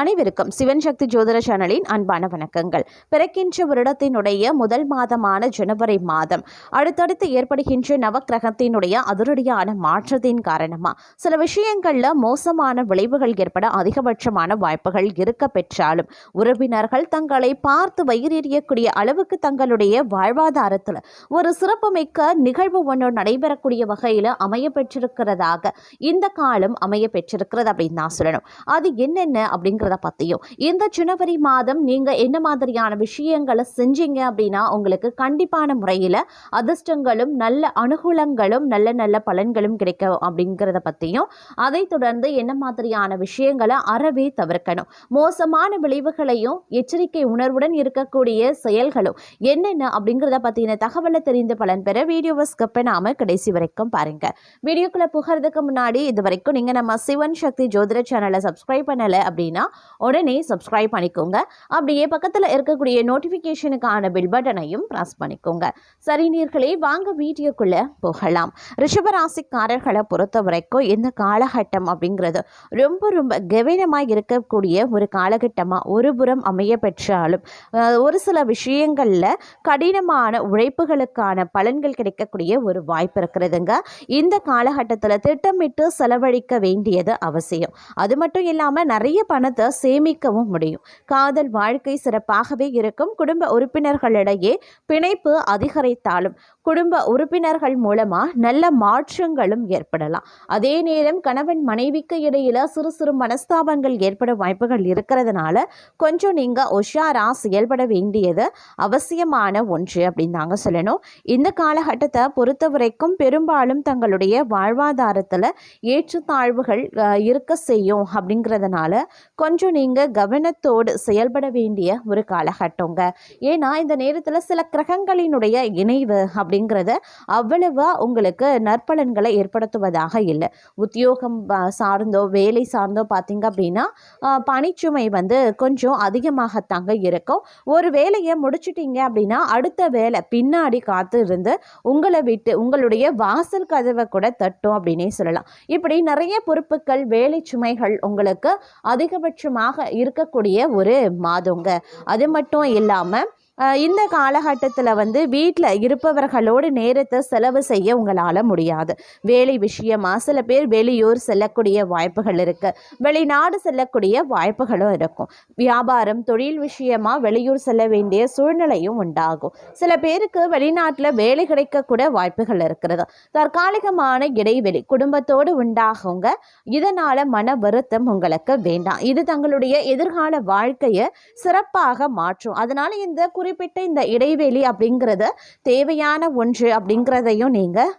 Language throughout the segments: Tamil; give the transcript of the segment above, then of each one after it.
அனைவருக்கும் சிவன் சக்தி ஜோதிட சேனலின் அன்பான வணக்கங்கள். பிறக்கின்ற வருடத்தினுடைய முதல் மாதமான ஜனவரி மாதம். அடுத்தடுத்து ஏற்படுகின்ற நவக்கிரகத்தினுடைய அதிரடியான மாற்றத்தின் காரணமா? சில விஷயங்கள்ல மோசமான விளைவுகள் ஏற்பட அதிகபட்சமான வாய்ப்புகள் இருக்க பெற்றாலும் உறவினர்கள் தங்களை பார்த்து வயிறெறியக்கூடிய அளவுக்கு தங்களுடைய வாழ்வாதாரத்தில் ஒரு சிறப்புமிக்க நிகழ்வு ஒன்று நடைபெறக்கூடிய வகையில் அமைய பெற்றிருக்கிறதாக இந்த காலம் அமைய பெற்றிருக்கிறது அப்படின்னு தான் சொல்லணும். அது என்னென்ன அப்படிங்கிற அப்படின்றத பற்றியும் இந்த ஜனவரி மாதம் நீங்கள் என்ன மாதிரியான விஷயங்களை செஞ்சீங்க அப்படின்னா உங்களுக்கு கண்டிப்பான முறையில் அதிர்ஷ்டங்களும் நல்ல அனுகூலங்களும் நல்ல நல்ல பலன்களும் கிடைக்கும் அப்படிங்கிறத பற்றியும் அதை தொடர்ந்து என்ன மாதிரியான விஷயங்களை அறவே தவிர்க்கணும். மோசமான விளைவுகளையும் எச்சரிக்கை உணர்வுடன் இருக்கக்கூடிய செயல்களும் என்னென்ன அப்படிங்கிறத பற்றின தகவலை தெரிந்து பலன் பெற வீடியோவை ஸ்கிப் நாம கடைசி வரைக்கும் பாருங்க. வீடியோக்குள்ளே புகிறதுக்கு முன்னாடி இது வரைக்கும் நீங்கள் நம்ம சிவன் சக்தி ஜோதிட சேனலை சப்ஸ்கிரைப் பண்ணலை அப்படின்னா உடனே சப்ஸ்கிரைப் பண்ணிக்கோங்க. அப்படியே பக்கத்தில் இருக்கக்கூடிய நோட்டிஃபிகேஷனுக்கான பில் பட்டனையும் ப்ரெஸ் பண்ணிக்கோங்க. சரி நீர்களே வாங்க வீடியோக்குள்ளே போகலாம். ரிஷபராசிக்காரர்களை பொறுத்த வரைக்கும் இந்த காலகட்டம் அப்படிங்கிறது ரொம்ப ரொம்ப கவனமாக இருக்கக்கூடிய ஒரு காலகட்டமாக ஒரு புறம் அமைய பெற்றாலும் ஒரு சில விஷயங்களில் கடினமான உழைப்புகளுக்கான பலன்கள் கிடைக்கக்கூடிய ஒரு வாய்ப்பு இருக்கிறதுங்க. இந்த காலகட்டத்தில் திட்டமிட்டு செலவழிக்க வேண்டியது அவசியம். அது மட்டும் இல்லாமல் நிறைய பணத்தை சேமிக்கவும் முடியும். காதல் வாழ்க்கை சிறப்பாகவே இருக்கும். குடும்ப உறுப்பினர்களிடையே பிணைப்பு அதிகரித்தாலும் குடும்ப உறுப்பினர்கள் மூலமாக நல்ல மாற்றங்களும் ஏற்படலாம். அதே நேரம் கணவன் மனைவிக்கு இடையில சிறு சிறு மனஸ்தாபங்கள் ஏற்பட வாய்ப்புகள் இருக்கிறதுனால கொஞ்சம் நீங்கள் உஷாரா செயல்பட வேண்டியது அவசியமான ஒன்று அப்படின்னு தாங்க சொல்லணும். இந்த காலகட்டத்தை பொறுத்த வரைக்கும் பெரும்பாலும் தங்களுடைய வாழ்வாதாரத்தில் ஏற்றத்தாழ்வுகள் இருக்க செய்யும் அப்படிங்கிறதுனால கொஞ்சம் கொஞ்சம் நீங்கள் கவனத்தோடு செயல்பட வேண்டிய ஒரு காலகட்டங்க. ஏன்னா இந்த நேரத்தில் சில கிரகங்களினுடைய இணைவு அப்படிங்கிறத அவ்வளவா உங்களுக்கு நற்பலன்களை ஏற்படுத்துவதாக இல்லை. உத்தியோகம் சார்ந்தோ வேலை சார்ந்தோ பார்த்தீங்க அப்படின்னா பணிச்சுமை வந்து கொஞ்சம் அதிகமாகத்தாங்க இருக்கும். ஒரு வேலையை முடிச்சிட்டிங்க அப்படின்னா அடுத்த வேலை பின்னாடி காத்து இருந்து உங்களை விட்டு உங்களுடைய வாசல் கதவை கூட தட்டும் அப்படின்னே சொல்லலாம். இப்படி நிறைய பொறுப்புகள் வேலை சுமைகள் உங்களுக்கு அதிகபட்சமாக இருக்கக்கூடிய ஒரு மாதங்க. அது மட்டும் இல்லாமல் இந்த காலகட்டத்தில் வந்து வீட்டில் இருப்பவர்களோடு நேரத்தை செலவு செய்ய உங்களால் முடியாது. வேலை விஷயமா சில பேர் வெளியூர் செல்லக்கூடிய வாய்ப்புகள் இருக்குது வெளிநாடு செல்லக்கூடிய வாய்ப்புகளும் இருக்கும். வியாபாரம் தொழில் விஷயமா வெளியூர் செல்ல வேண்டிய சூழ்நிலையும் உண்டாகும். சில பேருக்கு வெளிநாட்டில் வேலை கிடைக்கக்கூட வாய்ப்புகள் இருக்கிறது. தற்காலிகமான இடைவெளி குடும்பத்தோடு உண்டாகுங்க. இதனால் மன வருத்தம் உங்களுக்கு வேண்டாம். இது தங்களுடைய எதிர்கால வாழ்க்கையை சிறப்பாக மாற்றும். அதனால் இந்த குறிப்பிட்ட இந்த இடைவெளி அப்படிங்கிறது தேவையான ஒன்று அப்படிங்கிறதையும் நீங்கள்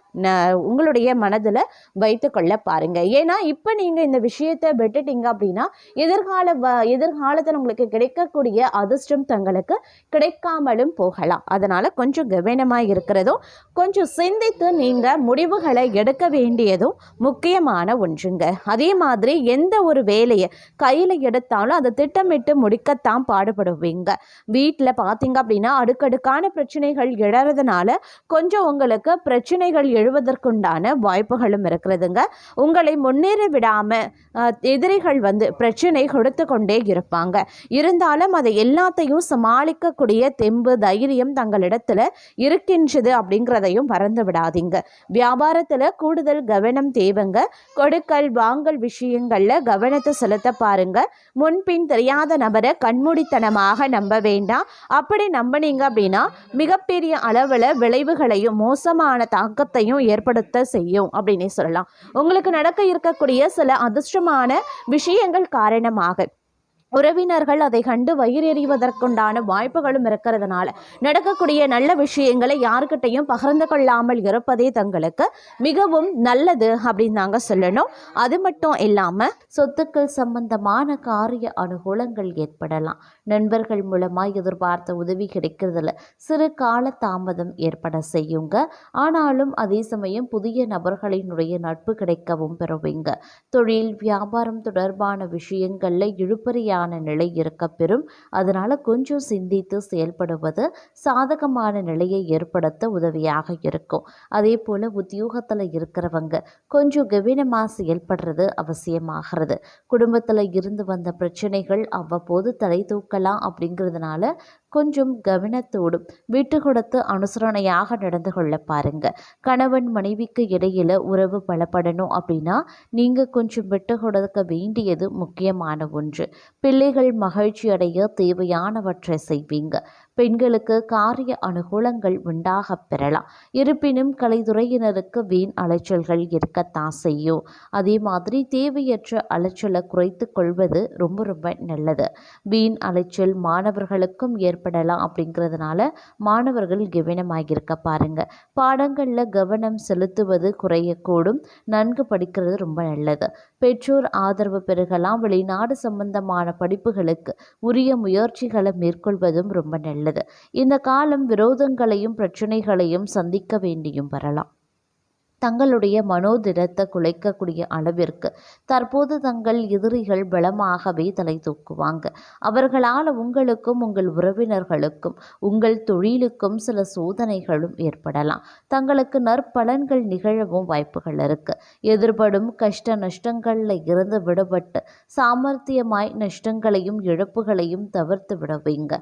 உங்களுடைய மனதில் வைத்துக்கொள்ள பாருங்கள் ஏன்னா இப்போ நீங்கள் இந்த விஷயத்தை விட்டுட்டீங்க அப்படின்னா எதிர்கால வ எதிர்காலத்தில் உங்களுக்கு கிடைக்கக்கூடிய அதிர்ஷ்டம் தங்களுக்கு கிடைக்காமலும் போகலாம். அதனால் கொஞ்சம் கவனமாக இருக்கிறதும் கொஞ்சம் சிந்தித்து நீங்கள் முடிவுகளை எடுக்க வேண்டியதும் முக்கியமான ஒன்றுங்க. அதே மாதிரி எந்த ஒரு வேலையை கையில் எடுத்தாலும் அதை திட்டமிட்டு முடிக்கத்தான் பாடுபடுவீங்க. வீட்டில் பார்த்தீங்க அப்படின்னா அடுக்கடுக்கான பிரச்சனைகள் எழறதுனால கொஞ்சம் உங்களுக்கு பிரச்சனைகள் எழுவதற்குண்டான வாய்ப்புகளும் இருக்கிறதுங்க. உங்களை முன்னேற விடாமல் எதிரிகள் வந்து பிரச்சனை கொடுத்து கொண்டே இருப்பாங்க. இருந்தாலும் அதை எல்லாத்தையும் சமாளிக்கக்கூடிய தெம்பு தைரியம் தங்களிடத்துல இருக்கின்றது அப்படிங்கிறதையும் மறந்து விடாதீங்க. வியாபாரத்தில் கூடுதல் கவனம் தேவைங்க. கொடுக்கல் வாங்கல் விஷயங்களில் கவனத்தை செலுத்த பாருங்க. முன்பின் தெரியாத நபரை கண்மூடித்தனமாக நம்ப வேண்டாம். அப்படி நம்பினீங்க அப்படின்னா மிகப்பெரிய அளவில் விளைவுகளையும் மோசமான தாக்கத்தையும் ஏற்படுத்த செய்யும் அப்படின்னே சொல்லலாம். உங்களுக்கு நடக்க இருக்கக்கூடிய சில அதிர்ஷ்டமான விஷயங்கள் காரணமாக உறவினர்கள் அதை கண்டு வயிறெறிவதற்குண்டான வாய்ப்புகளும் இருக்கிறதுனால நடக்கக்கூடிய நல்ல விஷயங்களை யாருக்கிட்டையும் பகிர்ந்து கொள்ளாமல் இருப்பதே தங்களுக்கு மிகவும் நல்லது அப்படின்னு தாங்க சொல்லணும். அது மட்டும் இல்லாமல் சொத்துக்கள் சம்பந்தமான காரிய அனுகூலங்கள் ஏற்படலாம். நண்பர்கள் மூலமாக எதிர்பார்த்த உதவி கிடைக்கிறதுல சிறு கால தாமதம் ஏற்பட செய்யுங்க. ஆனாலும் அதே சமயம் புதிய நபர்களினுடைய நட்பு கிடைக்கவும் பெறுவீங்க. தொழில் வியாபாரம் தொடர்பான விஷயங்களில் இழுப்பறியாக உண்டான நிலை இருக்கப்பெறும். அதனால் கொஞ்சம் சிந்தித்து செயல்படுவது சாதகமான நிலையை ஏற்படுத்த உதவியாக இருக்கும். அதே போல் உத்தியோகத்தில் இருக்கிறவங்க கொஞ்சம் கவனமாக செயல்படுறது அவசியமாகிறது. குடும்பத்தில் இருந்து வந்த பிரச்சனைகள் அவ்வப்போது தலை தூக்கலாம் அப்படிங்கிறதுனால கொஞ்சம் கவனத்தோடும் விட்டு கொடுத்து அனுசரணையாக நடந்து கொள்ள பாருங்க. கணவன் மனைவிக்கு இடையில உறவு பலப்படணும் அப்படின்னா நீங்கள் கொஞ்சம் விட்டு கொடுக்க வேண்டியது முக்கியமான ஒன்று. பிள்ளைகள் மகிழ்ச்சி அடைய தேவையானவற்றை செய்வீங்க. பெண்களுக்கு காரிய அனுகூலங்கள் உண்டாக பெறலாம். இருப்பினும் கலைத்துறையினருக்கு வீண் அலைச்சல்கள் இருக்கத்தான் செய்யும். அதே மாதிரி தேவையற்ற அலைச்சலை குறைத்து கொள்வது ரொம்ப ரொம்ப நல்லது. வீண் அலைச்சல் மாணவர்களுக்கும் ஏற்படலாம் அப்படிங்கிறதுனால மாணவர்கள் கவனமாக இருக்க பாருங்க. பாடங்களில் கவனம் செலுத்துவது குறையக்கூடும். நன்கு படிக்கிறது ரொம்ப நல்லது. பெற்றோர் ஆதரவு பெருகலாம் வெளிநாடு சம்பந்தமான படிப்புகளுக்கு உரிய முயற்சிகளை மேற்கொள்வதும் ரொம்ப நல்லது. இந்த காலம் விரோதங்களையும் பிரச்சனைகளையும் சந்திக்க வேண்டியும் வரலாம். தங்களுடைய மனோதிடத்தை குலைக்கக்கூடிய அளவிற்கு தற்போது தங்கள் எதிரிகள் பலமாகவே தலை தூக்குவாங்க. அவர்களால் உங்களுக்கும் உங்கள் உறவினர்களுக்கும் உங்கள் தொழிலுக்கும் சில சோதனைகளும் ஏற்படலாம். தங்களுக்கு நற்பலன்கள் நிகழவும் வாய்ப்புகள் இருக்கு. எதிர்படும் கஷ்ட நஷ்டங்களில் இருந்து விடுபட்டு சாமர்த்தியமாய் நஷ்டங்களையும் இழப்புகளையும் தவிர்த்து விடுவீங்க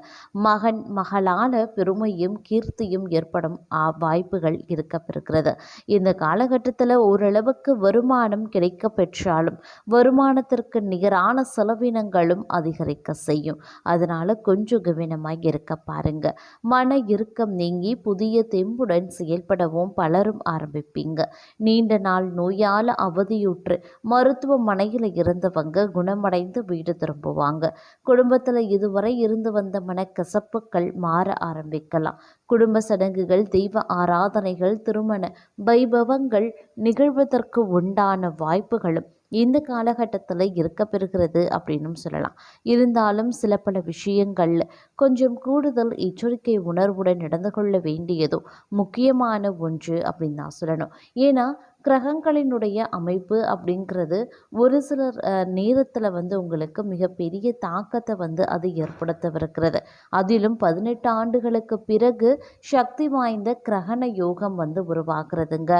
மகன் மகளான பெருமையும் கீர்த்தியும் ஏற்படும் ஆ, வாய்ப்புகள் இருக்கப்பெறுகிறது. இந்த காலகட்டத்தில் ஓரளவுக்கு வருமானம் கிடைக்க பெற்றாலும் வருமானத்திற்கு நிகரான செலவினங்களும் அதிகரிக்க செய்யும். அதனால கொஞ்சம் கவனமாக இருக்க பாருங்க. மன இறுக்கம் நீங்கி புதிய தெம்புடன் செயல்படவும் பலரும் ஆரம்பிப்பீங்க. நீண்ட நாள் நோயால் அவதியுற்று மருத்துவமனையில் இருந்தவங்க குணமடைந்து வீடு திரும்புவாங்க. குடும்பத்தில் இதுவரை இருந்து வந்த மனக்கசப்புகள் மாற ஆரம்பிக்கலாம். குடும்ப சடங்குகள் தெய்வ ஆராதனைகள் திருமண வைபவ சம்பவங்கள் நிகழ்வதற்கு உண்டான வாய்ப்புகளும் இந்த காலகட்டத்தில் இருக்க பெறுகிறது அப்படின்னும் சொல்லலாம். இருந்தாலும் சில பல விஷயங்களில் கொஞ்சம் கூடுதல் எச்சரிக்கை உணர்வுடன் நடந்து கொள்ள வேண்டியதும் முக்கியமான ஒன்று அப்படின்னு தான் சொல்லணும். ஏன்னா கிரகங்களினுடைய அமைப்பு அப்படிங்கிறது ஒரு சிலர் நேரத்தில் வந்து உங்களுக்கு மிகப்பெரிய தாக்கத்தை வந்து அது ஏற்படுத்தவிருக்கிறது. அதிலும் பதினெட்டு ஆண்டுகளுக்கு பிறகு சக்தி வாய்ந்த கிரகண யோகம் வந்து உருவாகிறதுங்க.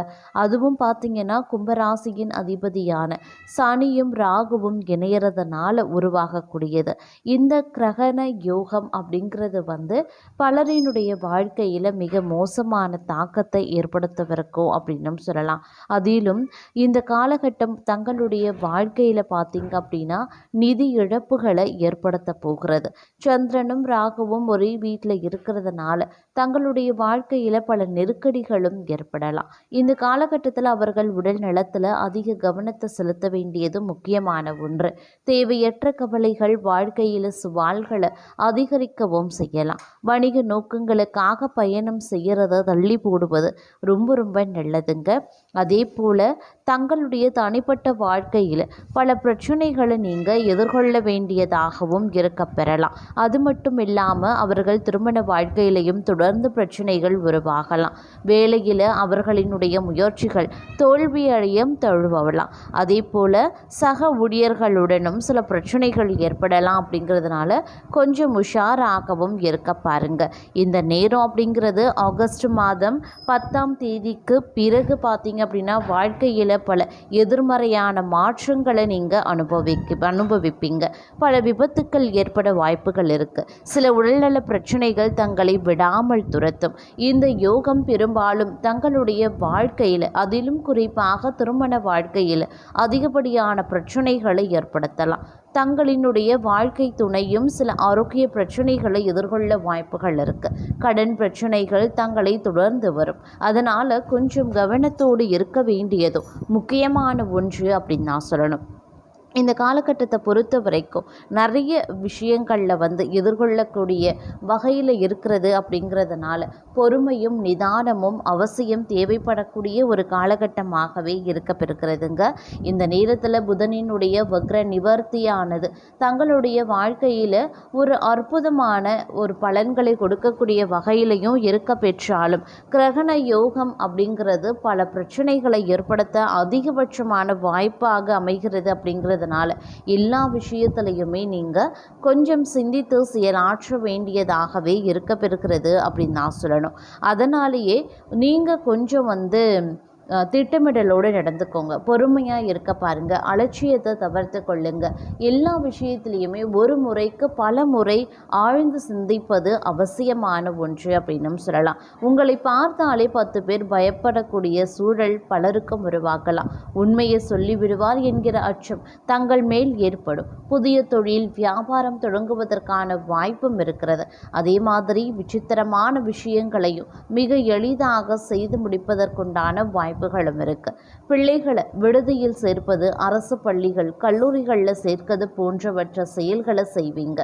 அதுவும் பார்த்திங்கன்னா கும்பராசியின் அதிபதியான சனியும் ராகுவும் இணையறதுனால உருவாகக்கூடியது. இந்த கிரகண யோகம் அப்படிங்கிறது வந்து பலரினுடைய வாழ்க்கையில் மிக மோசமான தாக்கத்தை ஏற்படுத்தவிருக்கும் அப்படின்னும் சொல்லலாம். அதிலும் இந்த காலகட்டம் தங்களுடைய வாழ்க்கையில் பார்த்தீங்க அப்படின்னா நிதி இழப்புகளை ஏற்படுத்த போகிறது. சந்திரனும் ராகுவும் ஒரே வீட்டில் இருக்கிறதுனால தங்களுடைய வாழ்க்கையில் பல நெருக்கடிகளும் ஏற்படலாம். இந்த காலகட்டத்தில் அவர்கள் உடல் நலத்தில் அதிக கவனத்தை செலுத்த வேண்டியது முக்கியமான ஒன்று. தேவையற்ற கவலைகள் வாழ்க்கையில் சுவால்களை அதிகரிக்கவும் செய்யலாம். வணிக நோக்கங்களுக்காக பயணம் செய்கிறத தள்ளி போடுவது ரொம்ப ரொம்ப நல்லதுங்க. அதே போல் தங்களுடைய தனிப்பட்ட வாழ்க்கையில் பல பிரச்சனைகளை நீங்கள் எதிர்கொள்ள வேண்டியதாகவும் இருக்க பெறலாம். அது மட்டும் இல்லாமல் அவர்கள் திருமண வாழ்க்கையிலையும் தொடர்ந்து பிரச்சனைகள் உருவாகலாம். வேலையில் அவர்களினுடைய முயற்சிகள் தோல்வியடையும் தழுவலாம். அதே போல் சக ஊழியர்களுடனும் சில பிரச்சனைகள் ஏற்படலாம் அப்படிங்கிறதுனால கொஞ்சம் உஷாராகவும் இருக்க பாருங்க. இந்த நேரம் அப்படிங்கிறது ஆகஸ்ட் மாதம் பத்தாம் தேதிக்கு பிறகு பார்த்தீங்க அப்படின்னா வாழ்க்கையில் பல எதிர்மறையான மாற்றங்களை நீங்கள் அனுபவிக்க அனுபவிப்பீங்க. பல விபத்துக்கள் ஏற்பட வாய்ப்புகள் இருக்குது சில உடல்நல பிரச்சனைகள் தங்களை விடாமல் துரத்தும். இந்த யோகம் பெரும்பாலும் தங்களுடைய வாழ்க்கையில் அதிலும் குறிப்பாக திருமண வாழ்க்கையில் அதிகப்படியான பிரச்சனைகளை ஏற்படுத்தலாம். தங்களினுடைய வாழ்க்கை துணையும் சில ஆரோக்கிய பிரச்சனைகளை எதிர்கொள்ள வாய்ப்புகள் இருக்கு. கடன் பிரச்சனைகள் தங்களை தொடர்ந்து வரும். அதனால கொஞ்சம் கவனத்தோடு இருக்க வேண்டியதும் முக்கியமான ஒன்று அப்படின்னு நான் சொல்லணும். இந்த காலகட்டத்தை பொறுத்த வரைக்கும் நிறைய விஷயங்களில் வந்து எதிர்கொள்ளக்கூடிய வகையில் இருக்கிறது அப்படிங்கிறதுனால பொறுமையும் நிதானமும் அவசியம் தேவைப்படக்கூடிய ஒரு காலகட்டமாகவே இருக்கப்பெறுகிறதுங்க. இந்த நேரத்தில் புதனினுடைய வக்ர நிவர்த்தியானது தங்களுடைய வாழ்க்கையில் ஒரு அற்புதமான ஒரு பலன்களை கொடுக்கக்கூடிய வகையிலையும் இருக்க பெற்றாலும் கிரகண யோகம் அப்படிங்கிறது பல பிரச்சனைகளை ஏற்படுத்த அதிகபட்சமான வாய்ப்பாக அமைகிறது அப்படிங்கிறது இருக்கிறதுனால எல்லா விஷயத்துலையுமே நீங்கள் கொஞ்சம் சிந்தித்து செயலாற்ற வேண்டியதாகவே இருக்க பெறுகிறது அப்படின்னு நான் சொல்லணும். அதனாலேயே நீங்கள் கொஞ்சம் வந்து திட்டமிடலோடு நடந்துக்கோங்க. பொறுமையாக இருக்க பாருங்கள் அலட்சியத்தை தவிர்த்து கொள்ளுங்க. எல்லா விஷயத்துலேயுமே ஒரு முறைக்கு பல முறை ஆழ்ந்து சிந்திப்பது அவசியமான ஒன்று அப்படின்னும் சொல்லலாம். உங்களை பார்த்தாலே பத்து பேர் பயப்படக்கூடிய சூழல் பலருக்கும் உருவாக்கலாம். உண்மையை சொல்லிவிடுவார் என்கிற அச்சம் தங்கள் மேல் ஏற்படும். புதிய தொழில் வியாபாரம் தொடங்குவதற்கான வாய்ப்பும் இருக்கிறது. அதே மாதிரி விசித்திரமான விஷயங்களையும் மிக எளிதாக செய்து முடிப்பதற்குண்டான வாய்ப்பு வாய்ப்புகளும் இருக்கு. பிள்ளைகளை விடுதியில் சேர்ப்பது அரசு பள்ளிகள் கல்லூரிகளில் சேர்க்கிறது போன்றவற்ற செயல்களை செய்வீங்க.